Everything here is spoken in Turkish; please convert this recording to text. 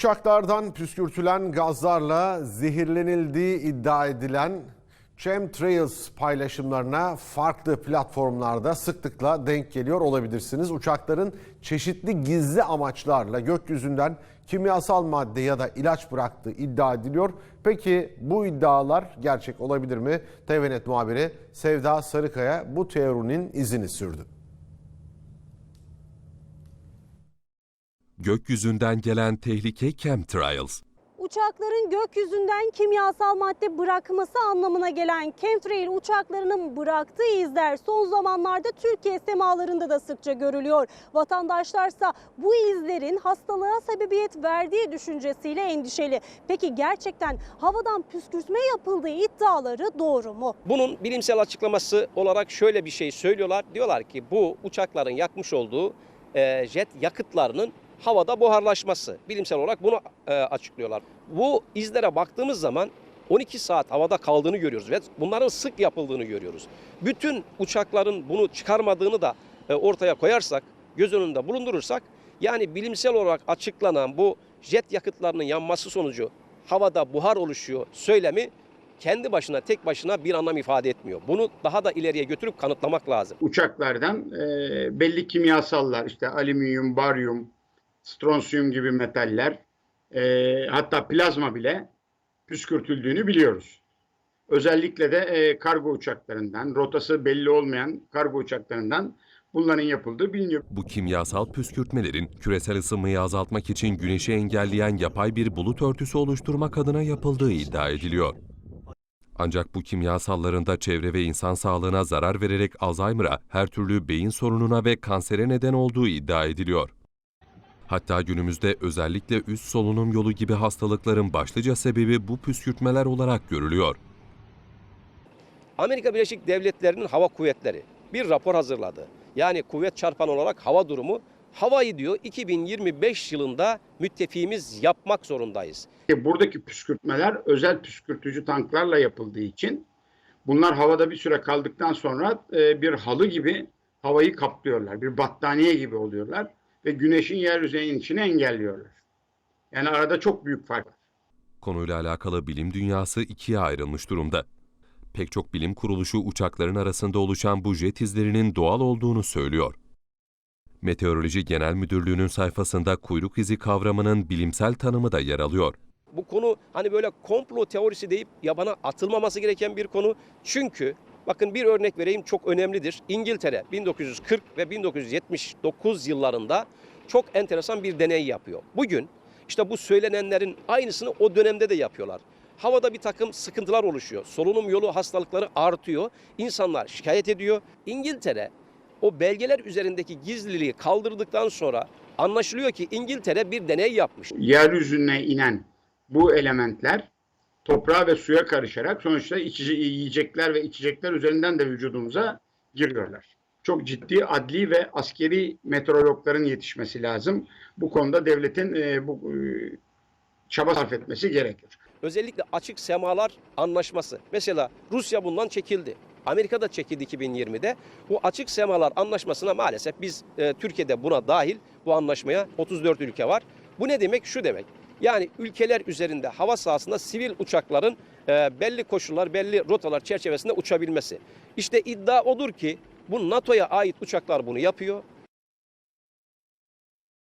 Uçaklardan püskürtülen gazlarla zehirlenildiği iddia edilen chemtrails paylaşımlarına farklı platformlarda sıklıkla denk geliyor olabilirsiniz. Uçakların çeşitli gizli amaçlarla gökyüzünden kimyasal madde ya da ilaç bıraktığı iddia ediliyor. Peki bu iddialar gerçek olabilir mi? TVNet muhabiri Sevda Sarıkaya bu teorinin izini sürdü. Gökyüzünden gelen tehlike chemtrails. Uçakların gökyüzünden kimyasal madde bırakması anlamına gelen chemtrail uçaklarının bıraktığı izler son zamanlarda Türkiye semalarında da sıkça görülüyor. Vatandaşlarsa bu izlerin hastalığa sebebiyet verdiği düşüncesiyle endişeli. Peki gerçekten havadan püskürtme yapıldığı iddiaları doğru mu? Bunun bilimsel açıklaması olarak şöyle bir şey söylüyorlar. Diyorlar ki bu uçakların yakmış olduğu e, jet yakıtlarının havada buharlaşması. Bilimsel olarak bunu e, açıklıyorlar. Bu izlere baktığımız zaman 12 saat havada kaldığını görüyoruz ve bunların sık yapıldığını görüyoruz. Bütün uçakların bunu çıkarmadığını da e, ortaya koyarsak, göz önünde bulundurursak yani bilimsel olarak açıklanan bu jet yakıtlarının yanması sonucu havada buhar oluşuyor söylemi kendi başına tek başına bir anlam ifade etmiyor. Bunu daha da ileriye götürüp kanıtlamak lazım. uçaklardan e, belli kimyasallar işte alüminyum, baryum, stronsiyum gibi metaller e, hatta plazma bile püskürtüldüğünü biliyoruz. Özellikle de e, kargo uçaklarından, rotası belli olmayan kargo uçaklarından bunların yapıldığı biliniyor. Bu kimyasal püskürtmelerin küresel ısınmayı azaltmak için güneşi engelleyen yapay bir bulut örtüsü oluşturmak adına yapıldığı iddia ediliyor. Ancak bu kimyasalların da çevre ve insan sağlığına zarar vererek Alzheimer'a, her türlü beyin sorununa ve kansere neden olduğu iddia ediliyor. Hatta günümüzde özellikle üst solunum yolu gibi hastalıkların başlıca sebebi bu püskürtmeler olarak görülüyor. Amerika Birleşik Devletleri'nin hava kuvvetleri bir rapor hazırladı. Yani kuvvet çarpan olarak hava durumu havayı diyor 2025 yılında müttefiğimiz yapmak zorundayız. Buradaki püskürtmeler özel püskürtücü tanklarla yapıldığı için bunlar havada bir süre kaldıktan sonra e, bir halı gibi havayı kaplıyorlar. Bir battaniye gibi oluyorlar ve güneşin yeryüzünün içine engelliyorlar. Yani arada çok büyük fark var. Konuyla alakalı bilim dünyası ikiye ayrılmış durumda. Pek çok bilim kuruluşu uçakların arasında oluşan bu jet izlerinin doğal olduğunu söylüyor. Meteoroloji Genel Müdürlüğü'nün sayfasında kuyruk izi kavramının bilimsel tanımı da yer alıyor. Bu konu hani böyle komplo teorisi deyip yabana atılmaması gereken bir konu. Çünkü bakın bir örnek vereyim çok önemlidir. İngiltere 1940 ve 1979 yıllarında çok enteresan bir deney yapıyor. Bugün işte bu söylenenlerin aynısını o dönemde de yapıyorlar. Havada bir takım sıkıntılar oluşuyor. Solunum yolu hastalıkları artıyor. İnsanlar şikayet ediyor. İngiltere o belgeler üzerindeki gizliliği kaldırdıktan sonra anlaşılıyor ki İngiltere bir deney yapmış. Yeryüzüne inen bu elementler toprağa ve suya karışarak sonuçta içici, yiyecekler ve içecekler üzerinden de vücudumuza giriyorlar. Çok ciddi adli ve askeri meteorologların yetişmesi lazım. Bu konuda devletin e, bu e, çaba sarf etmesi gerekir. Özellikle açık semalar anlaşması. Mesela Rusya bundan çekildi. Amerika da çekildi 2020'de. Bu açık semalar anlaşmasına maalesef biz e, Türkiye'de buna dahil bu anlaşmaya 34 ülke var. Bu ne demek? Şu demek. Yani ülkeler üzerinde hava sahasında sivil uçakların e, belli koşullar, belli rotalar çerçevesinde uçabilmesi. İşte iddia odur ki bu NATO'ya ait uçaklar bunu yapıyor.